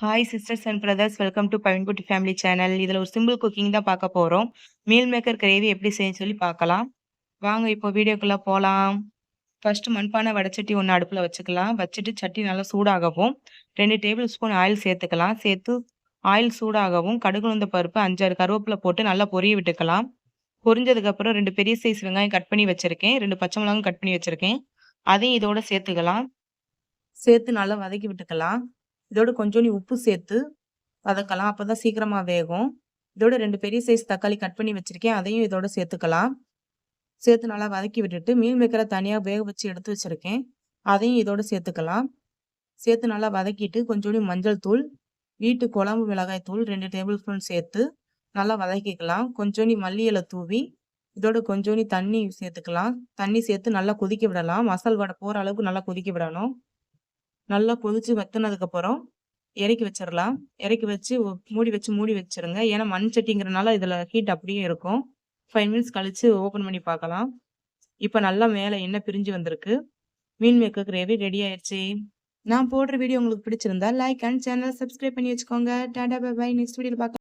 Hi sisters and brothers welcome to Pavinkutty family channel இதில் ஒரு simple cooking தான் பார்க்க போகிறோம் மீல் மேக்கர் கிரேவி எப்படி செய்ய சொல்லி பார்க்கலாம். வாங்க இப்போ வீடியோக்குள்ளே போகலாம் ஃபஸ்ட்டு மண்பானை வடச்சட்டி ஒன்று அடுப்பில் வச்சுக்கலாம். வச்சுட்டு சட்டி நல்லா சூடாகவும் ரெண்டு டேபிள் ஸ்பூன் ஆயில் சேர்த்துக்கலாம். சேர்த்து ஆயில் சூடாகவும் கடுகுழுந்த பருப்பு அஞ்சாறு கருவேப்பிலை போட்டு நல்லா பொரிய விட்டுக்கலாம். பொரிஞ்சதுக்கப்புறம் ரெண்டு பெரிய சைஸ் வெங்காயம் கட் பண்ணி வச்சுருக்கேன். ரெண்டு பச்சை மிளகாயும் கட் பண்ணி வச்சுருக்கேன். அதையும் இதோட சேர்த்துக்கலாம். சேர்த்து நல்லா வதக்கி விட்டுக்கலாம். இதோட கொஞ்சோண்டி உப்பு சேர்த்து வதக்கலாம். அப்போ தான் சீக்கிரமாக வேகும். இதோட ரெண்டு பெரிய சைஸ் தக்காளி கட் பண்ணி வச்சுருக்கேன். அதையும் இதோட சேர்த்துக்கலாம். சேர்த்து நல்லா வதக்கி விட்டுட்டு மீன் மேக்கரை தனியாக வேக வச்சு எடுத்து வச்சுருக்கேன். அதையும் இதோட சேர்த்துக்கலாம். சேர்த்து நல்லா வதக்கிட்டு கொஞ்சோண்டி மஞ்சள் தூள் வீட்டு குழம்பு மிளகாய் தூள் ரெண்டு டேபிள் ஸ்பூன் சேர்த்து நல்லா வதக்கிக்கலாம். கொஞ்சோண்டி மல்லி இலை தூவி இதோட கொஞ்சோண்டி தண்ணி சேர்த்துக்கலாம். தண்ணி சேர்த்து நல்லா கொதிக்க விடலாம். மசால் வடை போகிற அளவுக்கு நல்லா கொதிக்க விடணும். நல்லா கொதிச்சு வத்தினதுக்கப்புறம் இறக்கி வச்சிடலாம் இறக்கி வச்சு மூடி வச்சு மூடி வச்சிருங்க. ஏன்னா மண் சட்டிங்கிறனால இதில் ஹீட் அப்படியே இருக்கும். ஃபைவ் மினிட்ஸ் கழித்து ஓப்பன் பண்ணி பார்க்கலாம். இப்போ நல்லா மேலே எண்ணெய் பிரிஞ்சு வந்திருக்கு. மீன் மேக்க கிரேவி ரெடி ஆயிடுச்சு. நான் போடுற வீடியோ உங்களுக்கு பிடிச்சிருந்தா லைக் அண்ட் சேனல் சப்ஸ்கிரைப் பண்ணி வச்சுக்கோங்க. டாடா பாய் நெக்ஸ்ட் வீடியோவில் பார்க்கலாம்.